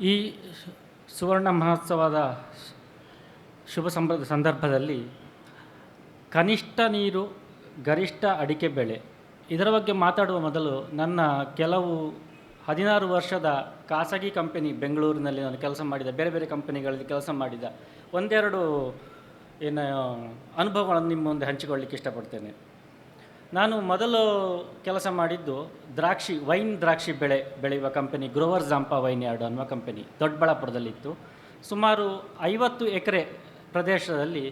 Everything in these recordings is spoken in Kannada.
ಈ ಸುವರ್ಣ ಮಹೋತ್ಸವದ ಶುಭ ಸಂಬ, ಸಂದರ್ಭದಲ್ಲಿ ಕನಿಷ್ಠ ನೀರು, ಗರಿಷ್ಠ ಅಡಿಕೆ ಬೆಳೆ ಇದರ ಬಗ್ಗೆ ಮಾತಾಡುವ ಮೊದಲು ನನ್ನ ಕೆಲವು ಹದಿನಾರು ವರ್ಷದ ಖಾಸಗಿ ಕಂಪನಿ ಬೆಂಗಳೂರಿನಲ್ಲಿ ನಾನು ಕೆಲಸ ಮಾಡಿದ, ಬೇರೆ ಬೇರೆ ಕಂಪನಿಗಳಲ್ಲಿ ಕೆಲಸ ಮಾಡಿದ ಒಂದೆರಡು ಏನು ಅನುಭವಗಳನ್ನು ನಿಮ್ಮ ಮುಂದೆ ಹಂಚಿಕೊಳ್ಳಿಕ್ಕೆ ಇಷ್ಟಪಡ್ತೇನೆ. ನಾನು ಮೊದಲು ಕೆಲಸ ಮಾಡಿದ್ದು ದ್ರಾಕ್ಷಿ, ವೈನ್ ದ್ರಾಕ್ಷಿ ಬೆಳೆ ಬೆಳೆಯುವ company grower Zampa vineyard ಅನ್ನುವ ಕಂಪನಿ ದೊಡ್ಡಬಳ್ಳಾಪುರದಲ್ಲಿತ್ತು. ಸುಮಾರು ಐವತ್ತು ಎಕರೆ ಪ್ರದೇಶದಲ್ಲಿ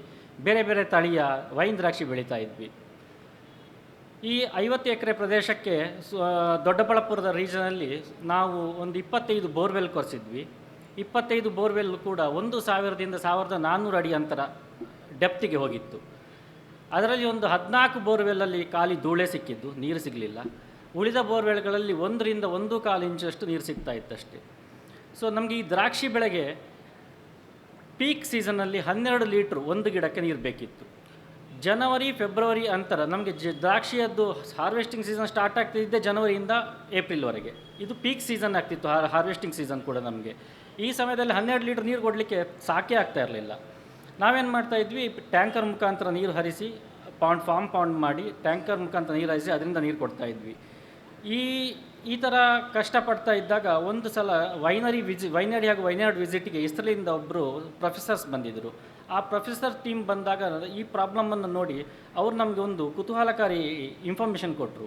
ಬೇರೆ ಬೇರೆ ತಳಿಯ ವೈನ್ ದ್ರಾಕ್ಷಿ ಬೆಳೀತಾ ಇದ್ವಿ. ಈ ಐವತ್ತು ಎಕರೆ ಪ್ರದೇಶಕ್ಕೆ ದೊಡ್ಡಬಳ್ಳಾಪುರದ ರೀಜನಲ್ಲಿ ನಾವು ಒಂದು ಇಪ್ಪತ್ತೈದು ಬೋರ್ವೆಲ್ ಕೊರೆಸಿದ್ವಿ. ಇಪ್ಪತ್ತೈದು ಬೋರ್ವೆಲ್ ಕೂಡ ಒಂದು ಸಾವಿರದಿಂದ ಸಾವಿರದ ನಾನ್ನೂರು ಅಡಿ ಅಂತರ ಡೆಪ್ತಿಗೆ ಹೋಗಿತ್ತು. ಅದರಲ್ಲಿ ಒಂದು ಹದಿನಾಲ್ಕು ಬೋರ್ವೆಲ್ಲಲ್ಲಿ ಖಾಲಿ ಧೂಳೆ ಸಿಕ್ಕಿದ್ದು, ನೀರು ಸಿಗಲಿಲ್ಲ. ಉಳಿದ ಬೋರ್ವೆಲ್ಗಳಲ್ಲಿ ಒಂದರಿಂದ ಒಂದು ಕಾಲು ಇಂಚಷ್ಟು ನೀರು ಸಿಗ್ತಾ ಇತ್ತಷ್ಟೇ. ಸೊ ನಮಗೆ ಈ ದ್ರಾಕ್ಷಿ ಬೆಳೆಗೆ ಪೀಕ್ ಸೀಸನ್ನಲ್ಲಿ ಹನ್ನೆರಡು ಲೀಟ್ರ್ ಒಂದು ಗಿಡಕ್ಕೆ ನೀರು ಬೇಕಿತ್ತು. ಜನವರಿ, ಫೆಬ್ರವರಿ ಅಂತರ ನಮಗೆ ಜ, ದ್ರಾಕ್ಷಿಯದ್ದು ಹಾರ್ವೆಸ್ಟಿಂಗ್ ಸೀಸನ್ ಸ್ಟಾರ್ಟ್ ಆಗ್ತಿದ್ದೆ ಜನವರಿಯಿಂದ ಏಪ್ರಿಲ್ವರೆಗೆ. ಇದು ಪೀಕ್ ಸೀಸನ್ ಆಗ್ತಿತ್ತು ಹಾರ್ ಹಾರ್ವೆಸ್ಟಿಂಗ್ ಸೀಸನ್ ಕೂಡ ನಮಗೆ. ಈ ಸಮಯದಲ್ಲಿ ಹನ್ನೆರಡು ಲೀಟ್ರ್ ನೀರು ಕೊಡಲಿಕ್ಕೆ ಸಾಕೇ ಆಗ್ತಾ ಇರಲಿಲ್ಲ. ನಾವೇನು ಮಾಡ್ತಾ ಇದ್ವಿ, ಟ್ಯಾಂಕರ್ ಮುಖಾಂತರ ನೀರು ಹರಿಸಿ, ಪಾಂಡ್, ಫಾರ್ಮ್ ಪಾಂಡ್ ಮಾಡಿ, ಟ್ಯಾಂಕರ್ ಮುಖಾಂತರ ನೀರು ಹರಿಸಿ ಅದರಿಂದ ನೀರು ಕೊಡ್ತಾ ಇದ್ವಿ. ಈ ಈ ಥರ ಕಷ್ಟಪಡ್ತಾ ಇದ್ದಾಗ ಒಂದು ಸಲ ವೈನರಿ ವಿಜಿ, ವೈನರಿ ಹಾಗೂ ವೈನಾಡ್ ವಿಸಿಟಿಗೆ ಇಸ್ರೇಲಿಂದ ಒಬ್ಬರು ಪ್ರೊಫೆಸರ್ಸ್ ಬಂದಿದ್ದರು ಆ ಪ್ರೊಫೆಸರ್ ಟೀಮ್ ಬಂದಾಗ ಈ ಪ್ರಾಬ್ಲಮನ್ನು ನೋಡಿ ಅವರು ನಮಗೆ ಒಂದು ಕುತೂಹಲಕಾರಿ ಇನ್ಫಾರ್ಮೇಷನ್ ಕೊಟ್ಟರು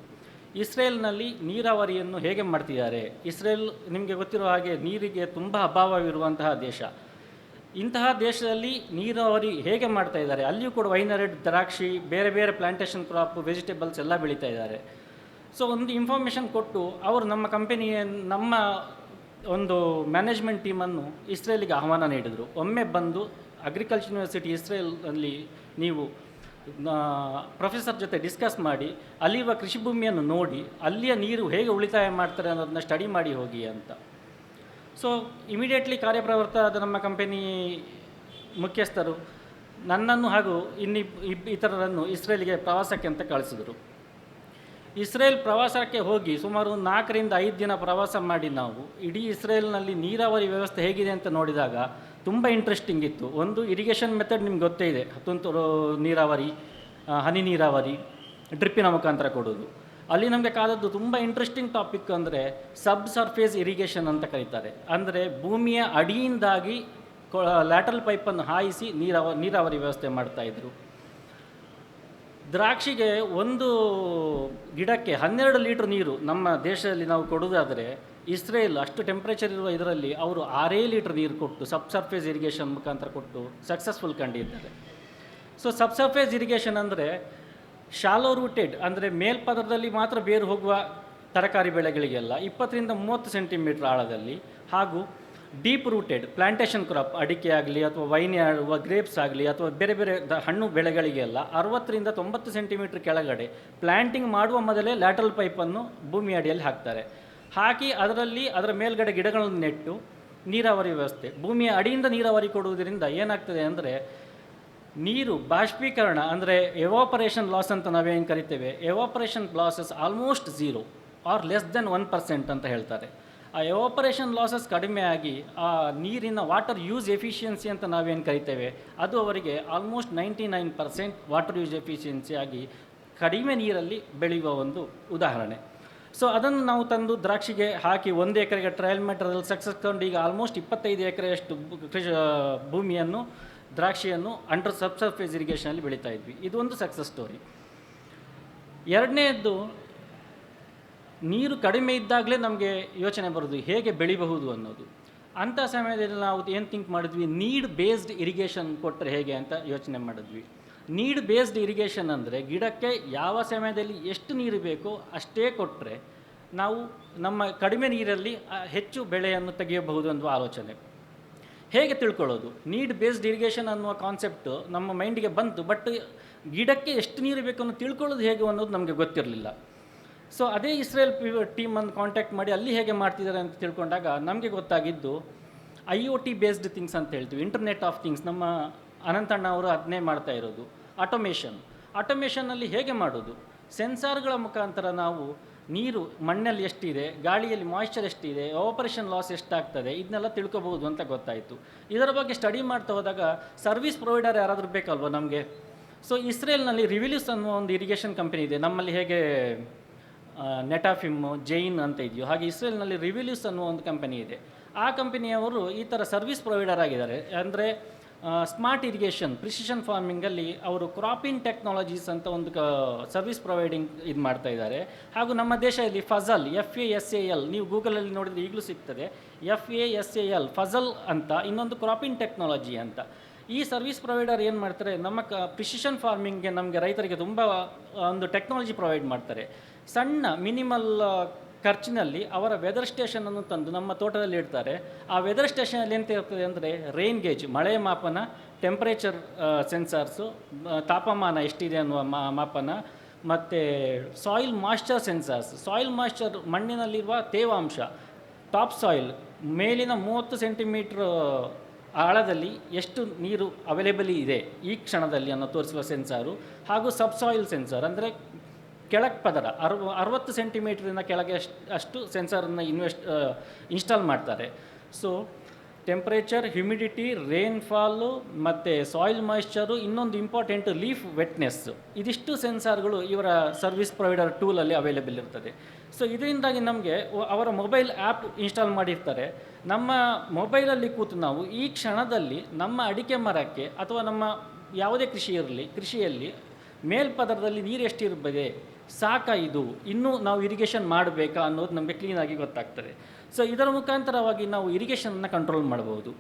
ಇಸ್ರೇಲ್ನಲ್ಲಿ ನೀರಾವರಿಯನ್ನು ಹೇಗೆ ಮಾಡ್ತಿದ್ದಾರೆ? ಇಸ್ರೇಲ್ ನಿಮಗೆ ಗೊತ್ತಿರೋ ಹಾಗೆ ನೀರಿಗೆ ತುಂಬ ಅಭಾವವಿರುವಂತಹ ದೇಶ. ಇಂತಹ ದೇಶದಲ್ಲಿ ನೀರಾವರಿ ಹೇಗೆ ಮಾಡ್ತಾ ಇದ್ದಾರೆ? ಅಲ್ಲಿಯೂ ಕೂಡ ವೈನರೆಡ್, ದ್ರಾಕ್ಷಿ, ಬೇರೆ ಬೇರೆ ಪ್ಲಾಂಟೇಶನ್ ಕ್ರಾಪ್, ವೆಜಿಟೇಬಲ್ಸ್ ಎಲ್ಲ ಬೆಳೀತಾ ಇದ್ದಾರೆ. ಸೊ ಒಂದು ಇನ್ಫಾರ್ಮೇಷನ್ ಕೊಟ್ಟು ಅವರು ನಮ್ಮ ಕಂಪನಿಯ ನಮ್ಮ ಒಂದು ಮ್ಯಾನೇಜ್ಮೆಂಟ್ ಟೀಮನ್ನು ಇಸ್ರೇಲಿಗೆ ಆಹ್ವಾನ ನೀಡಿದರು. ಒಮ್ಮೆ ಬಂದು ಅಗ್ರಿಕಲ್ಚರ್ ಯೂನಿವರ್ಸಿಟಿ ಇಸ್ರೇಲಲ್ಲಿ ನೀವು ಪ್ರೊಫೆಸರ್ ಜೊತೆ ಡಿಸ್ಕಸ್ ಮಾಡಿ, ಅಲ್ಲಿರುವ ಕೃಷಿ ಭೂಮಿಯನ್ನು ನೋಡಿ, ಅಲ್ಲಿಯ ನೀರು ಹೇಗೆ ಉಳಿತಾಯ ಮಾಡ್ತಾರೆ ಅನ್ನೋದನ್ನ ಸ್ಟಡಿ ಮಾಡಿ ಹೋಗಿ ಅಂತ. ಸೊ ಇಮಿಡಿಯೇಟ್ಲಿ ಕಾರ್ಯಪ್ರವೃತ್ತ ಆದ ನಮ್ಮ ಕಂಪನಿ ಮುಖ್ಯಸ್ಥರು ನನ್ನನ್ನು ಹಾಗೂ ಇನ್ನಿ ಇಬ್ ಇತರರನ್ನು ಇಸ್ರೇಲ್ಗೆ ಪ್ರವಾಸಕ್ಕೆ ಅಂತ ಕಳಿಸಿದರು. ಇಸ್ರೇಲ್ ಪ್ರವಾಸಕ್ಕೆ ಹೋಗಿ ಸುಮಾರು ನಾಲ್ಕರಿಂದ ಐದು ದಿನ ಪ್ರವಾಸ ಮಾಡಿ ನಾವು ಇಡೀ ಇಸ್ರೇಲ್ನಲ್ಲಿ ನೀರಾವರಿ ವ್ಯವಸ್ಥೆ ಹೇಗಿದೆ ಅಂತ ನೋಡಿದಾಗ ತುಂಬ ಇಂಟ್ರೆಸ್ಟಿಂಗ್ ಇತ್ತು. ಒಂದು ಇರಿಗೇಷನ್ ಮೆಥಡ್ ನಿಮ್ಗೆ ಗೊತ್ತೇ ಇದೆ. ತುಂತುರು ನೀರಾವರಿ ಹನಿ ನೀರಾವರಿ ಡ್ರಿಪ್ಪಿನ ಮುಖಾಂತರ ಕೊಡೋದು ಅಲ್ಲಿ ನಮಗೆ ಕಾದದ್ದು ತುಂಬ ಇಂಟ್ರೆಸ್ಟಿಂಗ್ ಟಾಪಿಕ್ ಅಂದರೆ ಸಬ್ ಸರ್ಫೇಸ್ ಇರಿಗೇಷನ್ ಅಂತ ಕರೀತಾರೆ. ಅಂದರೆ ಭೂಮಿಯ ಅಡಿಯಿಂದಾಗಿ ಲ್ಯಾಟ್ರಲ್ ಪೈಪನ್ನು ಹಾಯಿಸಿ ನೀರಾವ, ನೀರಾವರಿ ವ್ಯವಸ್ಥೆ ಮಾಡ್ತಾಯಿದ್ರು ದ್ರಾಕ್ಷಿಗೆ ಒಂದು ಗಿಡಕ್ಕೆ ಹನ್ನೆರಡು ಲೀಟ್ರ್ ನೀರು ನಮ್ಮ ದೇಶದಲ್ಲಿ ನಾವು ಕೊಡೋದಾದರೆ ಇಸ್ರೇಲ್ ಅಷ್ಟು ಟೆಂಪ್ರೇಚರ್ ಇರುವ ಇದರಲ್ಲಿ ಅವರು ಆರೇ ಲೀಟ್ರ್ ನೀರು ಕೊಟ್ಟು ಸಬ್ ಸರ್ಫೇಸ್ ಇರಿಗೇಷನ್ ಮುಖಾಂತರ ಕೊಟ್ಟು ಸಕ್ಸಸ್ಫುಲ್ ಕಂಡಿದ್ದಾರೆ. ಸೊ ಸಬ್ ಸರ್ಫೇಸ್ ಇರಿಗೇಷನ್ ಅಂದರೆ ಶಾಲೋ ರೂಟೆಡ್ ಅಂದರೆ ಮೇಲ್ಪದರದಲ್ಲಿ ಮಾತ್ರ ಬೇರು ಹೋಗುವ ತರಕಾರಿ ಬೆಳೆಗಳಿಗೆಲ್ಲ ಇಪ್ಪತ್ತರಿಂದ ಮೂವತ್ತು ಸೆಂಟಿಮೀಟ್ರ್ ಆಳದಲ್ಲಿ ಹಾಗೂ ಡೀಪ್ ರೂಟೆಡ್ ಪ್ಲಾಂಟೇಷನ್ ಕ್ರಾಪ್ ಅಡಿಕೆ ಆಗಲಿ ಅಥವಾ ವೈನ್ ಆಡುವ ಗ್ರೇಪ್ಸ್ ಆಗಲಿ ಅಥವಾ ಬೇರೆ ಬೇರೆ ಹಣ್ಣು ಬೆಳೆಗಳಿಗೆಲ್ಲ ಅರವತ್ತರಿಂದ ತೊಂಬತ್ತು ಸೆಂಟಿಮೀಟ್ರ್ ಕೆಳಗಡೆ ಪ್ಲಾಂಟಿಂಗ್ ಮಾಡುವ ಮೊದಲೇ ಲ್ಯಾಟ್ರಲ್ ಪೈಪನ್ನು ಭೂಮಿ ಅಡಿಯಲ್ಲಿ ಹಾಕ್ತಾರೆ. ಹಾಕಿ ಅದರಲ್ಲಿ ಅದರ ಮೇಲ್ಗಡೆ ಗಿಡಗಳನ್ನು ನೆಟ್ಟು ನೀರಾವರಿ ವ್ಯವಸ್ಥೆ, ಭೂಮಿಯ ಅಡಿಯಿಂದ ನೀರಾವರಿ ಕೊಡುವುದರಿಂದ ಏನಾಗ್ತದೆ ಅಂದರೆ ನೀರು ಬಾಷ್ಪೀಕರಣ ಅಂದರೆ ಎವಾಪರೇಷನ್ ಲಾಸ್ ಅಂತ ನಾವೇನು ಕರಿತೇವೆ? Evaporation losses almost zero or less than one percent ಅಂತ ಹೇಳ್ತಾರೆ. ಆ ಎವಾಪರೇಷನ್ ಲಾಸಸ್ ಕಡಿಮೆ ಆಗಿ ಆ ನೀರಿನ ವಾಟರ್ ಯೂಸ್ ಎಫಿಷಿಯನ್ಸಿ ಅಂತ ನಾವೇನು ಕರಿತೇವೆ? ಅದು ಅವರಿಗೆ almost ninety nine percent water use efficiency ಆಗಿ ಕಡಿಮೆ ನೀರಲ್ಲಿ ಬೆಳೆಯುವ ಒಂದು ಉದಾಹರಣೆ. ಸೊ ಅದನ್ನು ನಾವು ತಂದು ದ್ರಾಕ್ಷಿಗೆ ಹಾಕಿ ಒಂದು ಎಕರೆಗೆ ಟ್ರಯಲ್ ಮೆಟರಲ್ಲಿ ಸಕ್ಸಸ್ ಕಂಡು ಈಗ ಆಲ್ಮೋಸ್ಟ್ ಇಪ್ಪತ್ತೈದು ಎಕರೆಯಷ್ಟು ಕೃಷಿ ಭೂಮಿಯನ್ನು ದ್ರಾಕ್ಷಿಯನ್ನು ಅಂಡರ್ ಸಬ್ ಸರ್ಫೇಸ್ ಇರಿಗೇಷನಲ್ಲಿ ಬೆಳೀತಾ ಇದ್ವಿ. ಇದು ಒಂದು ಸಕ್ಸಸ್ ಸ್ಟೋರಿ ಎರಡನೇದ್ದು, ನೀರು ಕಡಿಮೆ ಇದ್ದಾಗಲೇ ನಮಗೆ ಯೋಚನೆ ಬರೋದು, ಹೇಗೆ ಬೆಳಿಬಹುದು ಅನ್ನೋದು. ಅಂಥ ಸಮಯದಲ್ಲಿ ನಾವು ಏನು ಥಿಂಕ್ ಮಾಡಿದ್ವಿ? ನೀಡ್ ಬೇಸ್ಡ್ ಇರಿಗೇಷನ್ ಕೊಟ್ಟರೆ ಹೇಗೆ ಅಂತ ಯೋಚನೆ ಮಾಡಿದ್ವಿ. ನೀಡ್ ಬೇಸ್ಡ್ ಇರಿಗೇಷನ್ ಅಂದರೆ ಗಿಡಕ್ಕೆ ಯಾವ ಸಮಯದಲ್ಲಿ ಎಷ್ಟು ನೀರು ಬೇಕೋ ಅಷ್ಟೇ ಕೊಟ್ಟರೆ ನಾವು ನಮ್ಮ ಕಡಿಮೆ ನೀರಲ್ಲಿ ಹೆಚ್ಚು ಬೆಳೆಯನ್ನು ತೆಗೆಯಬಹುದು ಅನ್ನುವ ಆಲೋಚನೆ. ಹೇಗೆ ತಿಳ್ಕೊಳ್ಳೋದು? ನೀಡ್ ಬೇಸ್ಡ್ ಇರಿಗೇಷನ್ ಅನ್ನುವ ಕಾನ್ಸೆಪ್ಟು ನಮ್ಮ ಮೈಂಡಿಗೆ ಬಂತು ಬಟ್ ಗಿಡಕ್ಕೆ ಎಷ್ಟು ನೀರು ಬೇಕು ಅನ್ನೋ ತಿಳ್ಕೊಳ್ಳೋದು ಹೇಗೆ ಅನ್ನೋದು ನಮಗೆ ಗೊತ್ತಿರಲಿಲ್ಲ. ಸೊ ಅದೇ ಇಸ್ರೇಲ್ ಟೀಮನ್ನು ಕಾಂಟ್ಯಾಕ್ಟ್ ಮಾಡಿ ಅಲ್ಲಿ ಹೇಗೆ ಮಾಡ್ತಿದ್ದಾರೆ ಅಂತ ತಿಳ್ಕೊಂಡಾಗ ನಮಗೆ ಗೊತ್ತಾಗಿದ್ದು I O T based things ಅಂತ ಹೇಳ್ತೀವಿ ಇಂಟರ್ನೆಟ್ ಆಫ್ ಥಿಂಗ್ಸ್ ನಮ್ಮ ಅನಂತಣ್ಣ ಅವರು ಅದನ್ನೇ ಮಾಡ್ತಾ ಇರೋದು. ಆಟೋಮೇಷನ್ ಆಟೋಮೇಷನ್ನಲ್ಲಿ ಹೇಗೆ ಮಾಡೋದು? ಸೆನ್ಸಾರ್ಗಳ ಮುಖಾಂತರ ನಾವು ನೀರು ಮಣ್ಣಲ್ಲಿ ಎಷ್ಟಿದೆ, ಗಾಳಿಯಲ್ಲಿ ಮಾಯಿಶ್ಚರ್ ಎಷ್ಟಿದೆ ಆಪರೇಷನ್ ಲಾಸ್ ಎಷ್ಟಾಗ್ತದೆ, ಇದನ್ನೆಲ್ಲ ತಿಳ್ಕೊಬೋದು ಅಂತ ಗೊತ್ತಾಯಿತು. ಇದರ ಬಗ್ಗೆ ಸ್ಟಡಿ ಮಾಡ್ತಾ ಹೋದಾಗ ಸರ್ವಿಸ್ ಪ್ರೊವೈಡರ್ ಯಾರಾದರೂ ಬೇಕಲ್ವ ನಮಗೆ? ಸೊ ಇಸ್ರೇಲ್ನಲ್ಲಿ ರಿವಿಲ್ಯೂಸ್ ಅನ್ನೋ ಒಂದು ಇರಿಗೇಷನ್ ಕಂಪನಿ ಇದೆ. ನಮ್ಮಲ್ಲಿ ಹೇಗೆ ನೆಟಾಫಿಮ್ಮು ಜೈನ್ ಅಂತ ಇದೆಯೋ, ಹಾಗೆ ಇಸ್ರೇಲ್ನಲ್ಲಿ ರಿವಿಲ್ಯೂಸ್ ಅನ್ನೋ ಒಂದು ಕಂಪನಿ ಇದೆ. ಆ ಕಂಪನಿಯವರು ಈ ಥರ ಸರ್ವಿಸ್ ಪ್ರೊವೈಡರ್ ಆಗಿದ್ದಾರೆ. ಅಂದರೆ ಸ್ಮಾರ್ಟ್ ಇರಿಗೇಷನ್ ಪ್ರಿಸಿಷನ್ ಫಾರ್ಮಿಂಗಲ್ಲಿ ಅವರು ಕ್ರಾಪಿಂಗ್ ಟೆಕ್ನಾಲಜೀಸ್ ಅಂತ ಒಂದು ಸರ್ವಿಸ್ ಪ್ರೊವೈಡಿಂಗ್ ಇದು ಮಾಡ್ತಾ ಇದ್ದಾರೆ. ಹಾಗೂ ನಮ್ಮ ದೇಶದಲ್ಲಿ Fasal F A S A L ನೀವು ಗೂಗಲಲ್ಲಿ ನೋಡಿದರೆ ಈಗಲೂ ಸಿಗ್ತದೆ. F A S A L Fasal ಅಂತ, ಇನ್ನೊಂದು ಕ್ರಾಪಿಂಗ್ ಟೆಕ್ನಾಲಜಿ ಅಂತ. ಈ ಸರ್ವಿಸ್ ಪ್ರೊವೈಡರ್ ಏನು ಮಾಡ್ತಾರೆ? ನಮ್ಮ ಕ ಪ್ರಿಸಿಷನ್ ಫಾರ್ಮಿಂಗ್ಗೆ ನಮಗೆ ರೈತರಿಗೆ ತುಂಬ ಒಂದು ಟೆಕ್ನಾಲಜಿ ಪ್ರೊವೈಡ್ ಮಾಡ್ತಾರೆ. ಸಣ್ಣ ಮಿನಿಮಲ್ ಖರ್ಚಿನಲ್ಲಿ ಅವರ ವೆದರ್ ಸ್ಟೇಷನನ್ನು ತಂದು ನಮ್ಮ ತೋಟದಲ್ಲಿ ಇಡ್ತಾರೆ. ಆ ವೆದರ್ ಸ್ಟೇಷನಲ್ಲಿ ಎಂತ ಇರ್ತದೆ ಅಂದರೆ ರೈನ್ ಗೇಜ್ ಮಳೆ ಮಾಪನ ಟೆಂಪ್ರೇಚರ್ ಸೆನ್ಸಾರ್ಸು ತಾಪಮಾನ ಎಷ್ಟಿದೆ ಅನ್ನುವ ಮಾಪನ, ಮತ್ತು soil moisture sensors soil moisture ಮಣ್ಣಿನಲ್ಲಿರುವ ತೇವಾಂಶ ಟಾಪ್ ಸಾಯಿಲ್ ಮೇಲಿನ ಮೂವತ್ತು ಸೆಂಟಿಮೀಟ್ರ್ ಆಳದಲ್ಲಿ ಎಷ್ಟು ನೀರು ಅವೈಲೇಬಲ್ ಇದೆ ಈ ಕ್ಷಣದಲ್ಲಿ ಅನ್ನೋ ತೋರಿಸುವ ಸೆನ್ಸಾರು ಹಾಗೂ ಸಬ್ಸಾಯಿಲ್ ಸೆನ್ಸಾರ್ ಅಂದರೆ ಕೆಳಗೆ ಪದರ, ಅರವ, ಅರವತ್ತು ಸೆಂಟಿಮೀಟ್ರಿಂದ ಕೆಳಗೆ ಅಷ್ಟು ಅಷ್ಟು ಸೆನ್ಸರನ್ನು ಇನ್ವೆಸ್ಟ್ ಇನ್ಸ್ಟಾಲ್ ಮಾಡ್ತಾರೆ. ಸೊ ಟೆಂಪ್ರೇಚರ್ ಹ್ಯುಮಿಡಿಟಿ ರೇನ್ಫಾಲು ಮತ್ತು ಸಾಯಿಲ್ ಮಾಯಿಶ್ಚರು ಇನ್ನೊಂದು ಇಂಪಾರ್ಟೆಂಟ್ ಲೀಫ್ ವೆಟ್ನೆಸ್ ಇದಿಷ್ಟು ಸೆನ್ಸಾರ್ಗಳು ಇವರ ಸರ್ವಿಸ್ ಪ್ರೊವೈಡರ್ ಟೂಲಲ್ಲಿ ಅವೈಲೇಬಲ್ ಇರ್ತದೆ. ಸೊ ಇದರಿಂದಾಗಿ ನಮಗೆ ಅವರ ಮೊಬೈಲ್ ಆ್ಯಪ್ ಇನ್ಸ್ಟಾಲ್ ಮಾಡಿರ್ತಾರೆ. ನಮ್ಮ ಮೊಬೈಲಲ್ಲಿ ಕೂತು ನಾವು ಈ ಕ್ಷಣದಲ್ಲಿ ನಮ್ಮ ಅಡಿಕೆ ಮರಕ್ಕೆ ಅಥವಾ ನಮ್ಮ ಯಾವುದೇ ಕೃಷಿ ಇರಲಿ, ಕೃಷಿಯಲ್ಲಿ ಮೇಲ್ಪದರದಲ್ಲಿ ನೀರು ಎಷ್ಟಿರಬೇಕೆ ಸಾಕ ಇದು ಇನ್ನೂ ನಾವು ಇರಿಗೇಷನ್ ಮಾಡಬೇಕಾ ಅನ್ನೋದು ನಮಗೆ ಕ್ಲೀನಾಗಿ ಗೊತ್ತಾಗ್ತದೆ. ಸೊ ಇದರ ಮುಖಾಂತರವಾಗಿ ನಾವು ಇರಿಗೇಷನನ್ನು ಕಂಟ್ರೋಲ್ ಮಾಡ್ಬೋದು.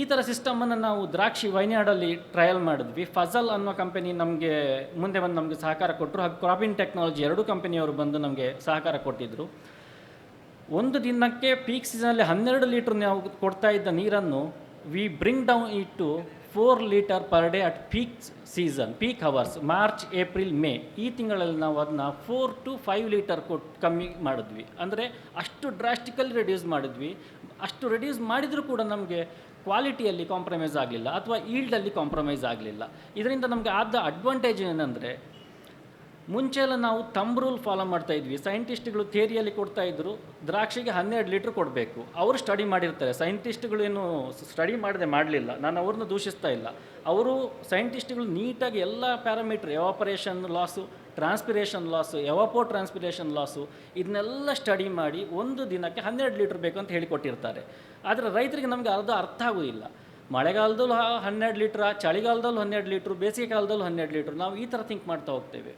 ಈ ಥರ ಸಿಸ್ಟಮನ್ನು ನಾವು ದ್ರಾಕ್ಷಿ ವೈನಾಡಲ್ಲಿ ಟ್ರಯಲ್ ಮಾಡಿದ್ವಿ. ಫಜಲ್ ಅನ್ನೋ ಕಂಪನಿ ನಮಗೆ ಮುಂದೆ ಬಂದು ನಮಗೆ ಸಹಕಾರ ಕೊಟ್ಟರು ಹಾಗೂ ಕ್ರಾಪಿನ್ ಟೆಕ್ನಾಲಜಿ ಎರಡೂ ಕಂಪನಿಯವರು ಬಂದು ನಮಗೆ ಸಹಕಾರ ಕೊಟ್ಟಿದ್ದರು ಒಂದು ದಿನಕ್ಕೆ ಪೀಕ್ ಸೀಸನಲ್ಲಿ ಹನ್ನೆರಡು ಲೀಟ್ರ್ ನಾವು ಕೊಡ್ತಾ ಇದ್ದ ನೀರನ್ನು we bring down it to four litre per day at peak season peak hours March April May ಈ ತಿಂಗಳಲ್ಲಿ ನಾವು ಅದನ್ನ ಫೋರ್ ಟು ಫೈವ್ ಲೀಟರ್ ಕೊಟ್ಟು ಕಮ್ಮಿ ಮಾಡಿದ್ವಿ. ಅಂದರೆ ಅಷ್ಟು ಡ್ರಾಸ್ಟಿಕಲಿ ರೆಡ್ಯೂಸ್ ಮಾಡಿದ್ವಿ. ಅಷ್ಟು ರೆಡ್ಯೂಸ್ ಮಾಡಿದರೂ ಕೂಡ ನಮಗೆ ಕ್ವಾಲಿಟಿಯಲ್ಲಿ ಕಾಂಪ್ರಮೈಸ್ ಆಗಲಿಲ್ಲ, ಅಥವಾ ಈಲ್ಡಲ್ಲಿ ಕಾಂಪ್ರಮೈಸ್ ಆಗಲಿಲ್ಲ. ಇದರಿಂದ ನಮಗೆ ಆದ ಅಡ್ವಾಂಟೇಜ್ ಏನಂದರೆ ಮುಂಚೆ ನಾವು ತಂಬ್ ರೂಲ್ ಫಾಲೋ ಮಾಡ್ತಾ ಇದ್ವಿ. ಸೈಂಟಿಸ್ಟ್ಗಳು ಥಿಯರಿಯಲ್ಲಿ ಕೊಡ್ತಾ ಇದ್ರು, ದ್ರಾಕ್ಷಿಗೆ ಹನ್ನೆರಡು ಲೀಟ್ರ್ ಕೊಡಬೇಕು. ಅವರು ಸ್ಟಡಿ ಮಾಡಿರ್ತಾರೆ. ಸೈಂಟಿಸ್ಟ್ಗಳು ಏನು ಸ್ಟಡಿ ಮಾಡದೆ ಮಾಡಲಿಲ್ಲ. ನಾನು ಅವ್ರನ್ನ ದೂಷಿಸ್ತಾ ಇಲ್ಲ. ಅವರು ಸೈಂಟಿಸ್ಟ್ಗಳು ನೀಟಾಗಿ ಎಲ್ಲ parameter evaporation loss transpiration loss evapotranspiration loss ಇದನ್ನೆಲ್ಲ ಸ್ಟಡಿ ಮಾಡಿ ಒಂದು ದಿನಕ್ಕೆ ಹನ್ನೆರಡು ಲೀಟ್ರ್ ಬೇಕು ಅಂತ ಹೇಳಿಕೊಟ್ಟಿರ್ತಾರೆ. ಆದರೆ ರೈತರಿಗೆ ನಮಗೆ ಅರ್ಧ ಅರ್ಥ ಆಗೋದಿಲ್ಲ. ಮಳೆಗಾಲದಲ್ಲೂ ಹನ್ನೆರಡು ಲೀಟ್ರ ಚಳಿಗಾಲದಲ್ಲೂ ಹನ್ನೆರಡು ಲೀಟ್ರು ಬೇಸಿಗೆ ಕಾಲದಲ್ಲೂ ಹನ್ನೆರಡು ಲೀಟ್ರ್ ನಾವು ಈ ಥರ ಥಿಂಕ್ ಮಾಡ್ತಾ ಹೋಗ್ತೇವೆ.